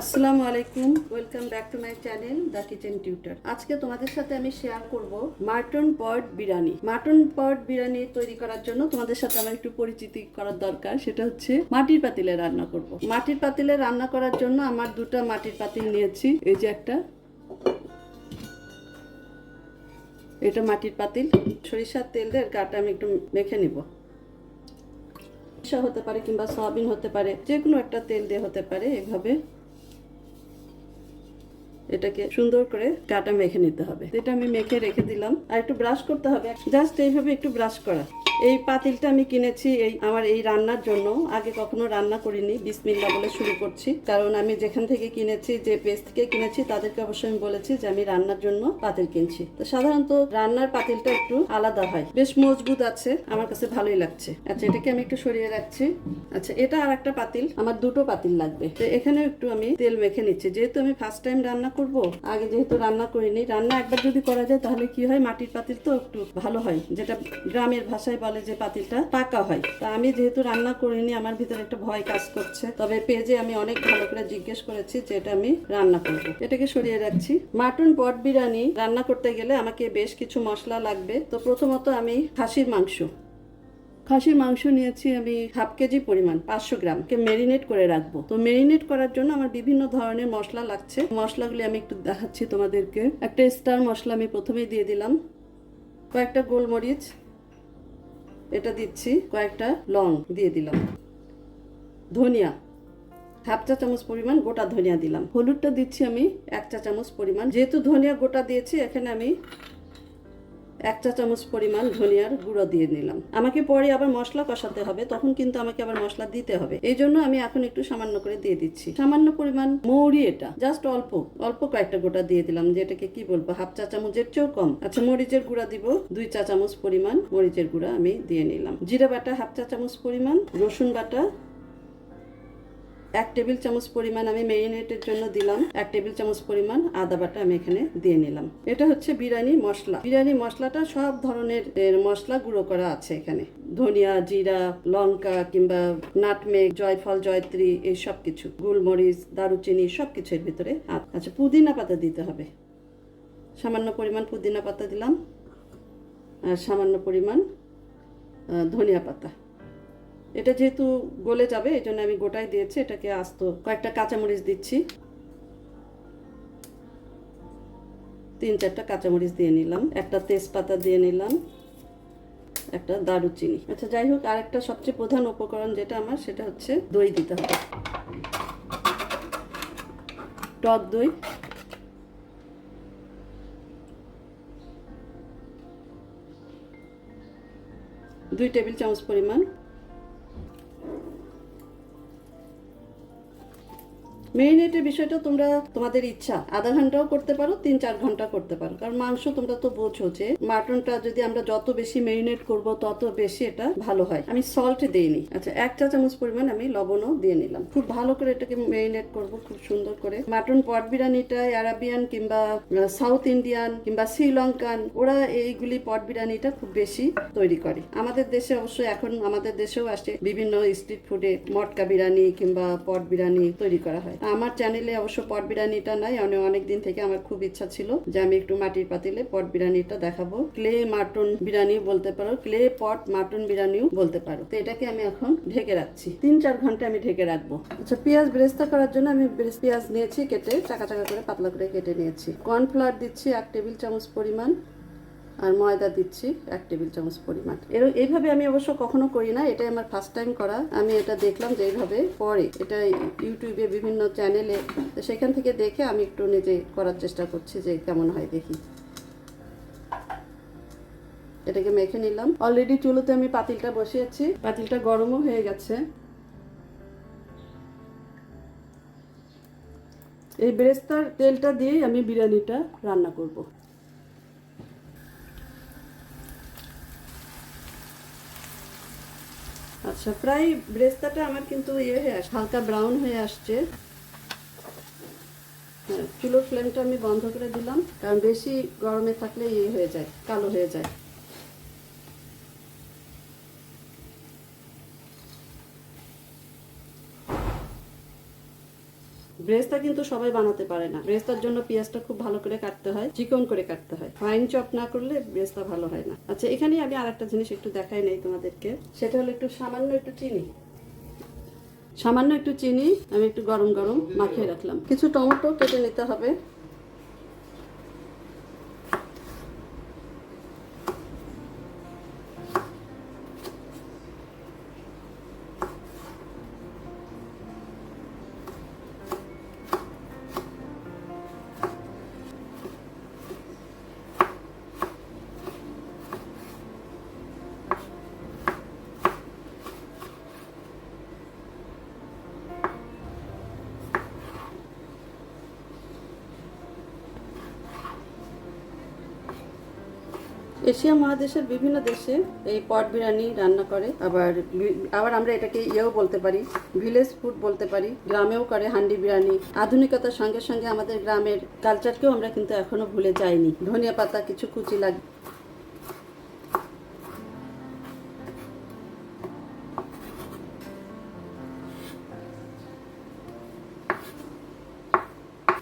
আসসালামু আলাইকুম welcome back to my channel the kitchen tutor আজকে তোমাদের সাথে আমি শেয়ার করব mutton pot biryani. Mutton pot biryani তৈরি করার জন্য তোমাদের সাথে আমার একটু পরিচিতি করার দরকার, সেটা হচ্ছে মাটির পাতিলে রান্না করব। মাটির পাতিলে রান্না করার জন্য আমার দুটো মাটির পাতিল নিয়েছি, এই যে একটা। এটা মাটির পাতিল, সরিষার তেল দিয়ে গাটা আমি একটু মেখে নিব। সরিষা হতে পারে কিংবা সয়াবিন হতে পারে যে কোনো একটা তেল দিয়ে হতে পারে, এভাবে এটাকে সুন্দর করে কাটা মেখে নিতে হবে। এটা আমি মেখে রেখে দিলাম। আর একটু ব্রাশ করতে হবে। জাস্ট এইভাবে একটু ব্রাশ করা। এই পাতিলটা আমি কিনেছি এই আমার এই রান্নার জন্য। আগে কখনো রান্না করিনি বিসমিল্লা বলে শুরু করছি। কারণ আমি যেখান থেকে কিনেছি, যে পেজ থেকে কিনেছি, তাদেরকে অবশ্যই আমি বলেছি যে আমি রান্নার জন্য পাতিল কিনছি। তো সাধারণত রান্নার পাতিলটা একটু আলাদা হয়। বেশ মজবুত আছে, আমার কাছে ভালোই লাগছে। আচ্ছা এটাকে আমি একটু সরিয়ে রাখছি। আচ্ছা এটা আর একটা পাতিল, আমার দুটো পাতিল লাগবে। তো এখানে একটু আমি তেল মেখে নিচ্ছি। যেহেতু আমি ফার্স্ট টাইম রান্না করব, আগে যেহেতু রান্না করিনি, রান্না একবার যদি করা যায়, তাহলে কি হয়, মাটির পাতিল তো একটু ভালো হয়, যেটা গ্রামের ভাষায় বলে যে পাতিলটা পাকা হয়। তা আমি যেহেতু রান্না করিনি, আমার ভিতরে একটা ভয় কাজ করছে। তবে পেজে আমি অনেক ভালো করে জিজ্ঞেস করেছি যে এটা আমি রান্না করব। এটাকে সরিয়ে রাখছি। মাটন পট বিরিয়ানি রান্না করতে গেলে আমাকে বেশ কিছু মশলা লাগবে। তো প্রথমত আমি খাসির মাংস। খাসির মাংস নিয়েছি আমি হাফ কেজি পরিমাণ, পাঁচশো গ্রাম। কে মেরিনেট করে রাখব। তো মেরিনেট করার জন্য আমার বিভিন্ন ধরনের মশলা লাগছে। মশলাগুলি আমি একটু দেখাচ্ছি তোমাদেরকে। একটা স্টার মশলা আমি প্রথমেই দিয়ে দিলাম। কয়েকটা গোলমরিচ। এটা দিচ্ছি কয়েকটা লং দিয়ে দিলাম। ধনিয়া হাফ চা চামচ পরিমাণ গোটা ধনিয়া দিলাম। হলুদটা দিচ্ছি আমি এক চা চামচ পরিমাণ। যেহেতু ধনিয়া গোটা দিয়েছি, এখানে আমি এক চা চামচ পরিমাণ ধনিয়ার গুঁড়ো দিয়ে নিলাম। আমাকে পরে আবার মশলা কষাতে হবে, তখন কিন্তু আমাকে আবার মশলা দিতে হবে। এই জন্য আমি এখন একটু সামান্য করে দিয়ে দিচ্ছি। সামান্য পরিমাণ মৌরি এটা জাস্ট অল্প অল্প কয়েকটা গোটা দিয়ে দিলাম যে এটাকে কি বলব, হাফ চা চামচের চেয়েও কম। আচ্ছা মরিচের গুঁড়া দিব, দুই চা চামচ পরিমাণ মরিচের গুঁড়া আমি দিয়ে নিলাম। জিরা বাটা হাফ চা চামচ পরিমাণ, রসুন বাটা এক টেবিল চামচ পরিমাণ আমি মেরিনেটের জন্য দিলাম, এক টেবিল চামচ পরিমাণ আদা বাটা আমি এখানে দিয়ে নিলাম। এটা হচ্ছে বিরিয়ানি মশলা। বিরিয়ানি মশলাটা সব ধরনের মশলা গুঁড়ো করা আছে এখানে। ধনিয়া, জিরা, লঙ্কা কিংবা নাটমেগ, জয়ফল, জয়ত্রী, এই সব কিছু, গোলমরিচ, দারুচিনি, সব কিছু এর ভিতরে আচ্ছা পুদিনা পাতা দিতে হবে। সামান্য পরিমাণ পুদিনা পাতা দিলাম, আর সামান্য পরিমাণ ধনিয়া পাতা। এটা যেহেতু গলে যাবে, এই জন্য আমি গোটাই দিয়েছি, এটাকে আস্ত কয়েকটা কাঁচামরিচ দিচ্ছি। তিন চারটা কাঁচামরিচ দিয়ে নিলাম, একটা তেজপাতা দিয়ে নিলাম, একটা দারুচিনি। আচ্ছা যাই হোক, আরেকটা সবচেয়ে প্রধান উপকরণ যেটা আমার, সেটা হচ্ছে দই দিতে হবে। টক দই। দুই টেবিল চামচ পরিমাণ মেরিনেটের বিষয়টা তোমরা তোমাদের ইচ্ছা। আধা ঘন্টাও করতে পারো, তিন চার ঘণ্টা করতে পারো। কারণ মাংস তোমরা তো বোঝো যে মাটনটা যদি আমরা যত বেশি মেরিনেট করব, তত বেশি এটা ভালো হয়। আমি সল্ট দিইনি। আচ্ছা এক চা চামচ পরিমাণ আমি লবণও দিয়ে নিলাম। খুব ভালো করে এটাকে মেরিনেট করব, খুব সুন্দর করে। মাটন পট বিরিয়ানিটা আরাবিয়ান কিংবা সাউথ ইন্ডিয়ান কিংবা শ্রীলঙ্কান ওরা এইগুলি পট বিরিয়ানিটা খুব বেশি তৈরি করে। আমাদের দেশে অবশ্যই এখন, আমাদের দেশেও আসে বিভিন্ন স্ট্রিট ফুডে মটকা বিরিয়ানি কিংবা পট বিরিয়ানি তৈরি করা হয়। আমার চ্যানেলে অবশ্য পট বিরিয়ানিটা নাই অনেক অনেক দিন থেকে আমার খুব ইচ্ছা ছিল যে আমি একটু মাটির পাতিলে পট বিরিয়ানিটা দেখাবো। ক্লে মাটন বিরিয়ানি বলতে পারো, ক্লে পট মাটন বিরিয়ানিও বলতে পারো। তো এটাকে আমি এখন ঢেকে রাখছি। তিন চার ঘণ্টা আমি ঢেকে রাখব। আচ্ছা পেঁয়াজ বেরেস্তা করার জন্য আমি পেঁয়াজ নিয়েছি কেটে, চাকা চাকা করে পাতলা করে কেটে নিয়েছি। কর্নফ্লাওয়ার দিচ্ছি এক টেবিল চামচ পরিমাণ। আর ময়দা দিচ্ছি, এক টেবিল চামচ পরিমাণ। এর, এইভাবে আমি অবশ্য কখনো করি না, এটাই আমার ফার্স্ট টাইম করা। আমি এটা দেখলাম যে এইভাবে পরে এটা ইউটিউবে বিভিন্ন চ্যানেলে সেখান থেকে দেখে আমি একটু নিজে করার চেষ্টা করছি যে কেমন হয় দেখি। এটাকে মেখে নিলাম। অলরেডি চুলোতে আমি পাতিলটা বসিয়েছি। পাতিলটা গরমও হয়ে গেছে। এই বেরেস্তার তেলটা দিয়েই আমি বিরিয়ানিটা রান্না করব। আচ্ছা প্রায় ব্রেস্তাটা আমার কিন্তু ইয়ে হয়ে আসছে হালকা ব্রাউন হয়ে আসছে। হ্যাঁ চুলোর ফ্লেমটা আমি বন্ধ করে দিলাম, কারণ বেশি গরমে থাকলে ইয়ে হয়ে যায়, কালো হয়ে যায়। ব্রেস্তা কিন্তু সবাই বানাতে পারে না। ব্রেস্তার জন্য পেঁয়াজটা খুব ভালো করে কাটতে হয়, চিকন করে কাটতে হয়। ফাইন চপ না করলে ব্রেস্তা ভালো হয় না। আচ্ছা এখানে আমি আর একটা জিনিস একটু দেখাই নেই তোমাদেরকে। সেটা হলো একটু সামান্য একটু চিনি। সামান্য একটু চিনি, আমি একটু গরম গরম মাখিয়ে রাখলাম। কিছু টমেটো কেটে নিতে হবে। এশিয়া মহাদেশের বিভিন্ন দেশে এই পট বিরিয়ানি রান্না করে। আবার আবার আমরা এটাকে ইয়েও বলতে পারি ভিলেজ ফুড বলতে পারি, গ্রামেও করে হান্ডি বিরিয়ানি। আধুনিকতার সঙ্গে সঙ্গে আমাদের গ্রামের কালচারকেও আমরা কিন্তু এখনও ভুলে যাইনি। ধনিয়া পাতা, কিছু কুচি লাগে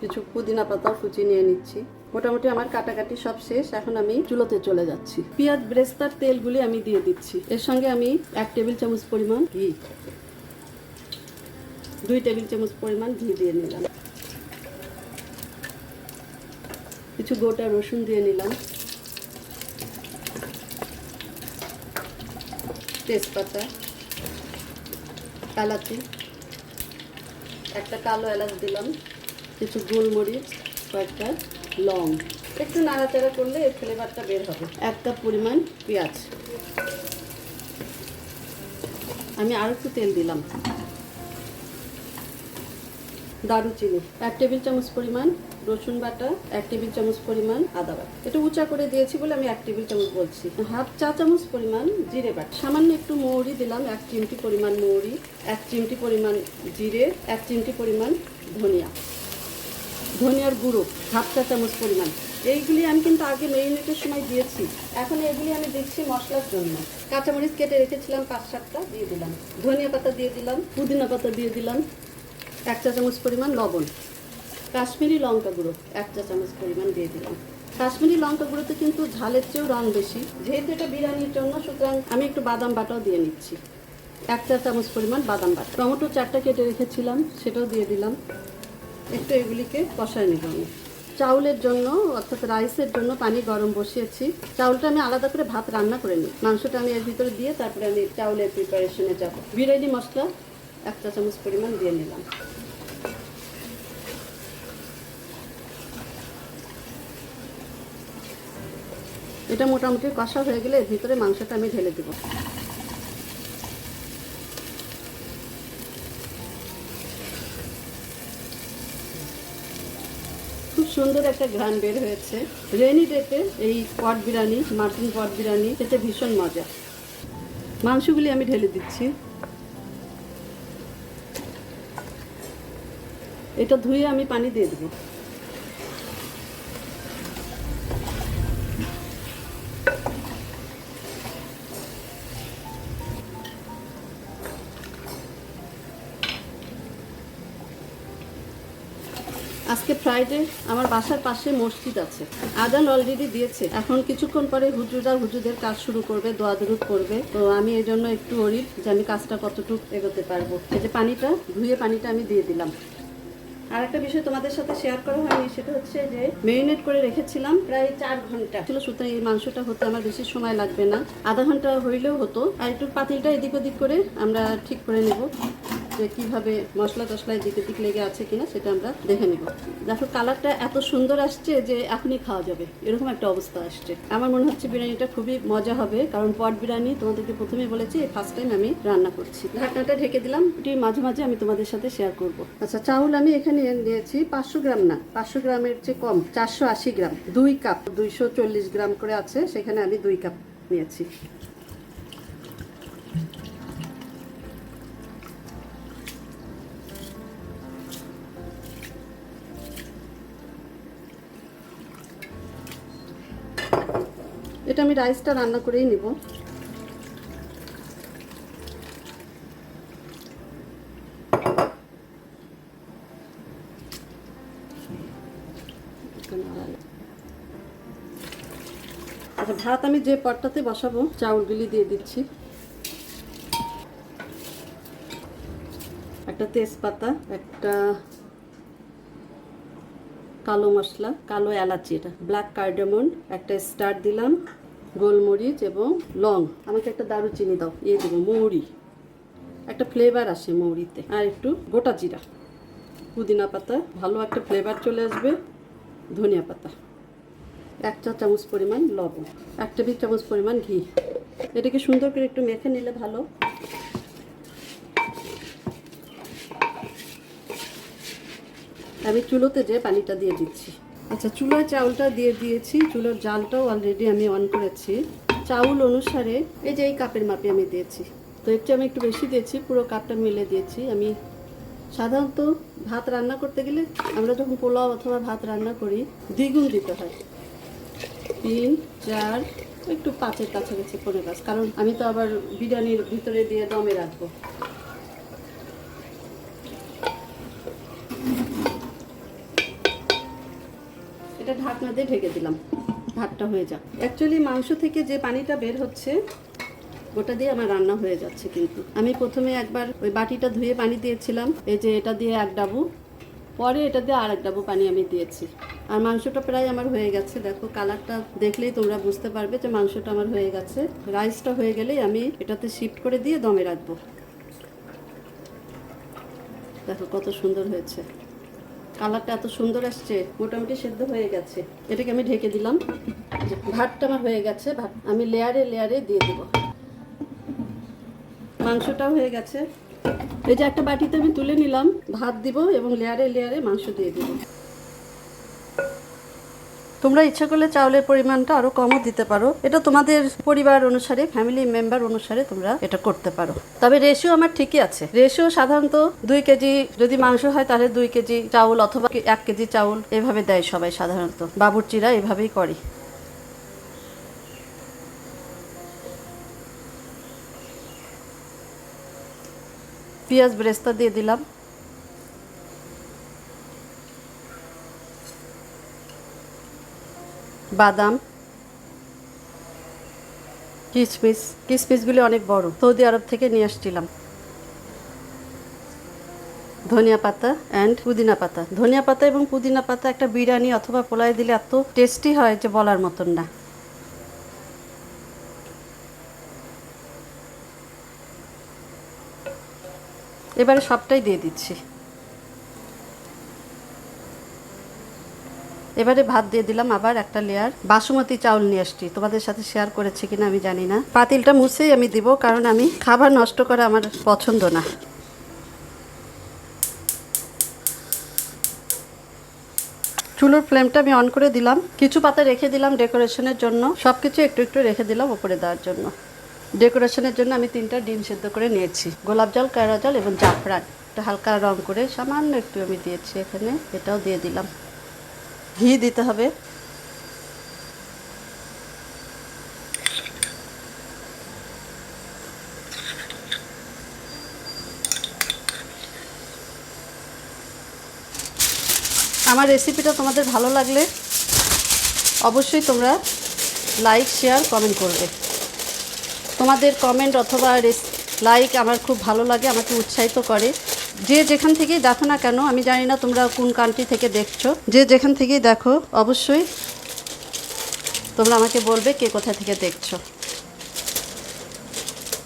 কিছু পুদিনা পাতাও কুচি নিয়ে নিচ্ছি। মোটামুটি আমার কাটাকাটি সব শেষ, এখন আমি চুলোতে চলে যাচ্ছি। পেঁয়াজ ব্রেস্তার তেলগুলি আমি দিয়ে দিচ্ছি। এর সঙ্গে আমি এক টেবিল চামচ পরিমাণ ঘি। দুই টেবিল চামচ পরিমাণ ঘি দিয়ে নিলাম। কিছু গোটা রসুন দিয়ে নিলাম। তেজপাতা কালাচি একটা কালো এলাচ দিলাম। কিছু গোলমরিচ, কয়েকটা লং। একটু নাড়াচাড়া করলে এর ফ্লেভারটা বের হবে। এক কাপ পরিমাণ পেঁয়াজ। আমি আর একটু তেল দিলাম। দারুচিনি। এক টেবিল চামচ পরিমাণ রসুন বাটা, এক টেবিল চামচ পরিমাণ আদা বাটা। এটা উঁচা করে দিয়েছি বলে আমি এক টেবিল চামচ বলছি। হাফ চা চামচ পরিমাণ জিরে বাটা। সামান্য একটু মৌরি দিলাম, এক চিমটি পরিমাণ মৌরি, এক চিমটি পরিমাণ জিরে, এক চিমটি পরিমাণ ধনিয়া। ধনিয়ার গুঁড়ো, হাফ চা চামচ পরিমাণ। এইগুলি আমি কিন্তু আগে মেরিনেটের সময় দিয়েছি। এখন এগুলি আমি দিচ্ছি মশলার জন্য। কাঁচামরিচ কেটে রেখেছিলাম পাঁচ সাতটা, দিয়ে দিলাম। ধনিয়া পাতা দিয়ে দিলাম, পুদিনা পাতা দিয়ে দিলাম, এক চা চামচ পরিমাণ লবণ। কাশ্মীরি লঙ্কা গুঁড়ো, এক চা চামচ পরিমাণ দিয়ে দিলাম। কাশ্মীরি লঙ্কা গুঁড়োতে কিন্তু ঝালের চেয়েও রং বেশি। যেহেতু এটা বিরিয়ানির জন্য, সুতরাং আমি একটু বাদাম বাটাও দিয়ে নিচ্ছি। এক চা চামচ পরিমাণ বাদাম বাটা। টমেটো চারটা কেটে রেখেছিলাম, সেটাও দিয়ে দিলাম। একটু এগুলিকে কষায় নেব আমি। চাউলের জন্য অর্থাৎ রাইসের জন্য পানি গরম বসিয়েছি। চাউলটা আমি আলাদা করে ভাত রান্না করে নিই। মাংসটা আমি এর ভিতরে দিয়ে তারপরে আমি চাউলের প্রিপারেশনে যাব। বিরিয়ানি মশলা এক চা চামচ পরিমাণ দিয়ে নিলাম। এটা মোটামুটি কষা হয়ে গেলে এর ভিতরে মাংসটা আমি ঢেলে দেবো। সুন্দর একটা ঘ্রাণ বের হয়েছে। রেনি ডেতে এই pot biryani, mutton pot biryani খেতে ভীষণ মজা। মাংসগুলি আমি ঢেলে দিচ্ছি। এটা ধুয়ে আমি পানি দিয়ে দেবো। আজকে ফ্রাইডে আমার বাসার পাশে মসজিদ আছে। আদান অলরেডি দিয়েছে। এখন কিছুক্ষণ পরে হুজুরা হুজুদের কাজ শুরু করবে, দোয়া দরুদ করবে তো আমি এই জন্য একটু অরিব যে আমি কাজটা কতটুকু এগোতে পারব। এই যে পানিটা, ধুয়ে পানিটা আমি দিয়ে দিলাম। আর একটা বিষয় তোমাদের সাথে শেয়ার করা হয়নি, সেটা হচ্ছে যে মেরিনেট করে রেখেছিলাম প্রায় চার ঘণ্টা। ছিল সুতরাং এই মাংসটা হতে আমার বেশি সময় লাগবে না। আধা ঘণ্টা হইলেও হতো। আর একটু পাতিলটা এদিক ওদিক করে আমরা ঠিক করে নেব। যে কীভাবে মশলা টশলায় এদিক দিক লেগে আছে কিনা সেটা আমরা দেখে নেব। দেখো, কালারটা এত সুন্দর আসছে যে এখনই খাওয়া যাবে। এরকম একটা অবস্থা আসছে। আমার মনে হচ্ছে বিরিয়ানিটা খুবই মজা হবে, কারণ পট বিরিয়ানি তোমাদেরকে প্রথমে বলেছি ফার্স্ট টাইম আমি রান্না করছি। ঢাকনাটা ঢেকে দিলাম, এটি মাঝে মাঝে আমি তোমাদের সাথে শেয়ার করব। আচ্ছা চাউল আমি এখানে নিয়েছি পাঁচশো গ্রাম না, পাঁচশো গ্রামের চেয়ে কম, চারশো আশি গ্রাম, দুই কাপ দুইশো চল্লিশ গ্রাম করে আছে, সেখানে আমি দুই কাপ নিয়েছি। রাইসটা রান্না করেই নেব। আচ্ছা ভাত আমি যে পটটাতে বসাবো, চাউলগুলি দিয়ে দিচ্ছি। একটা তেজপাতা, একটা কালো মশলা, কালো এলাচি, এটা ব্ল্যাক কার্ডামন একটা স্টার দিলাম। গোলমরিচ এবং লং। আমাকে একটা দারুচিনি দাও। ইয়ে দেবো, মৌরি। একটা ফ্লেভার আসে মৌরিতে। আর একটু গোটা জিরা। পুদিনা পাতা, ভালো একটা ফ্লেভার চলে আসবে। ধনিয়া পাতা। এক চা চামচ পরিমাণ লবণ। এক টেবিল চামচ পরিমাণ ঘি। এটাকে সুন্দর করে একটু মেখে নিলে ভালো। আমি চুলোতে যে পানিটা দিয়ে দিচ্ছি। আচ্ছা চুলোয় চাউলটা দিয়ে দিয়েছি। চুলোর জালটাও অলরেডি আমি অন করেছি। চাউল অনুসারে এই যে এই কাপের মাপে আমি দিয়েছি। তো একটু আমি একটু বেশি দিয়েছি, পুরো কাপটা মিলে দিয়েছি। আমি সাধারণত ভাত রান্না করতে গেলে আমরা যখন পোলাও অথবা ভাত রান্না করি, দ্বিগুণ দিতে হয়। তিন, চার, একটু পাঁচের কাছাকাছি পনেরো গাছ। কারণ আমি তো আবার বিরিয়ানির ভিতরে দিয়ে দমে রাখব এটা ঢাকনা দিয়ে ঢেকে দিলাম। ভাতটা হয়ে যাক। অ্যাকচুয়ালি মাংস থেকে যে পানিটা বের হচ্ছে ওটা দিয়ে আমার রান্না হয়ে যাচ্ছে কিন্তু। আমি প্রথমে একবার ওই বাটিটা ধুয়ে পানি দিয়েছিলাম, এই যে এটা দিয়ে এক ডাবু। পরে এটা দিয়ে আর এক ডাবু পানি আমি দিয়েছি। আর মাংসটা প্রায় আমার হয়ে গেছে। দেখো, কালারটা দেখলেই তোমরা বুঝতে পারবে যে মাংসটা আমার হয়ে গেছে। রাইসটা হয়ে গেলেই আমি এটাতে শিফট করে দিয়ে দমে রাখব। দেখো কত সুন্দর হয়েছে। কালারটা এত সুন্দর আসছে, মোটামুটি সেদ্ধ হয়ে গেছে। এটাকে আমি ঢেকে দিলাম। ভাতটা আমার হয়ে গেছে, ভাত আমি লেয়ারে লেয়ারে দিয়ে দেব। মাংসটাও হয়ে গেছে। এই যে একটা বাটিতে আমি তুলে নিলাম, ভাত দিব এবং লেয়ারে লেয়ারে মাংস দিয়ে দিব। তোমরা ইচ্ছা করলে চাউলের পরিমাণটা আরও কমও দিতে পারো। এটা তোমাদের পরিবার অনুসারে ফ্যামিলি মেম্বার অনুসারে তোমরা এটা করতে পারো। তবে রেশিও আমার ঠিকই আছে। রেশিও সাধারণত দুই কেজি যদি মাংস হয়, তাহলে দুই কেজি চাউল অথবা এক কেজি চাউল এভাবে দেয় সবাই সাধারণত। বাবুর্চিরা এভাবেই করে। পেঁয়াজ ব্রেস্তা দিয়ে দিলাম। বাদাম কিশমিশ কিশমিশগুলি অনেক বড়। সৌদি আরব থেকে নিয়ে আসছিলাম। ধনিয়া পাতা অ্যান্ড পুদিনা পাতা। ধনিয়া পাতা এবং পুদিনা পাতা একটা বিরিয়ানি অথবা পোলায় দিলে এত টেস্টি হয় যে বলার মতন না। এবারে সবটাই দিয়ে দিচ্ছি। এবারে ভাত দিয়ে দিলাম, আবার একটা লেয়ার বাসমতি চাউল নিয়ে আসছি। তোমাদের সাথে শেয়ার করেছে কিনা আমি জানি না। পাতিলটা মুছেই আমি দিব, কারণ আমি খাবার নষ্ট করা আমার পছন্দ না। চুলোর ফ্লেমটা আমি অন করে দিলাম। কিছু পাতা রেখে দিলাম ডেকোরেশনের জন্য। সব কিছু একটু একটু রেখে দিলাম উপরে দেওয়ার জন্য। ডেকোরেশনের জন্য আমি তিনটা ডিম সেদ্ধ করে নিয়েছি। গোলাপ জল কেওড়া জল এবং জাফরান। একটা হালকা রং করে সামান্য একটু আমি দিয়েছি এখানে। এটাও দিয়ে দিলাম। ঘি দিতে হবে। আমার রেসিপিটা তোমাদের ভালো লাগলে অবশ্যই তোমরা লাইক শেয়ার কমেন্ট করবে। তোমাদের কমেন্ট অথবা লাইক আমার খুব ভালো লাগে, আমাকে উৎসাহিত করে। যে যেখান থেকেই দেখো না কেন, আমি জানি না তোমরা কোন কান্ট্রি থেকে দেখছ, যে যেখান থেকেই দেখো, অবশ্যই তোমরা আমাকে বলবে কে কোথা থেকে দেখছ।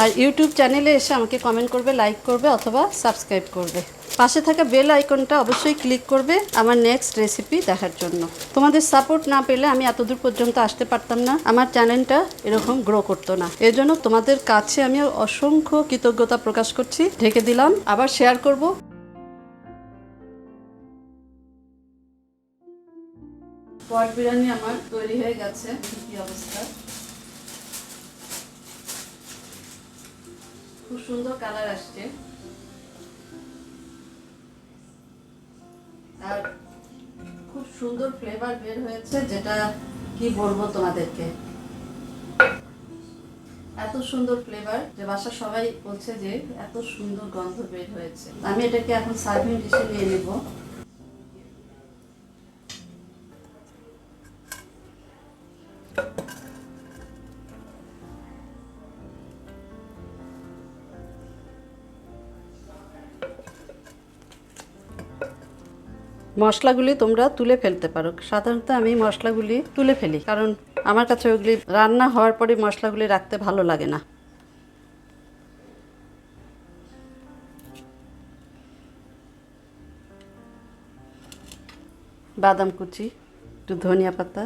আর ইউটিউব চ্যানেলে এসে আমাকে কমেন্ট করবে লাইক করবে অথবা সাবস্ক্রাইব করবে। পাশে থাকা বেল আইকনটা অবশ্যই ক্লিক করবে আমার নেক্সট রেসিপি দেখার জন্য। তোমাদের সাপোর্ট না পেলে আমি এতদূর পর্যন্ত আসতে পারতাম না। আমার চ্যানেলটা এরকম গ্রো করতো না। এর জন্য তোমাদের কাছে আমি অসংখ্য কৃতজ্ঞতা প্রকাশ করছি। ঢেকে দিলাম, আবার শেয়ার করব। পট বিরিয়ানি আমার তৈরি হয়ে গেছে। কি অবস্থা? খুব সুন্দর কালার আসছে। সুন্দর ফ্লেভার বের হয়েছে যেটা কি বলব তোমাদেরকে? এত সুন্দর ফ্লেভার যে বাসা সবাই বলছে যে এত সুন্দর গন্ধ বের হয়েছে। আমি এটাকে এখন সার্ভিং ডিশে নিয়ে নেব। মশলাগুলি তোমরা তুলে ফেলতে পারো। সাধারণত আমি মশলাগুলি তুলে ফেলি, কারণ আমার কাছে ওগুলি রান্না হওয়ার পরে মশলাগুলি রাখতে ভালো লাগে না। বাদাম কুচি, একটু ধনিয়া পাতা,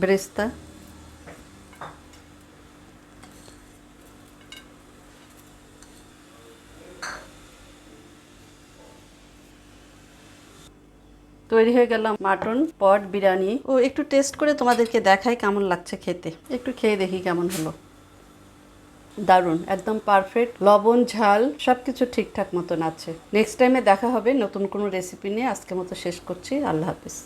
ব্রেস্তা তৈরি হয়ে গেলাম মাটন, পট, বিরিয়ানি। ও একটু টেস্ট করে তোমাদেরকে দেখাই কেমন লাগছে খেতে। একটু খেয়ে দেখি কেমন হলো। দারুণ, একদম পারফেক্ট লবণ, ঝাল সব কিছু ঠিকঠাক মতন আছে। নেক্সট টাইমে দেখা হবে নতুন কোনো রেসিপি নিয়ে। আজকে মতো শেষ করছি। আল্লাহ হাফিজ।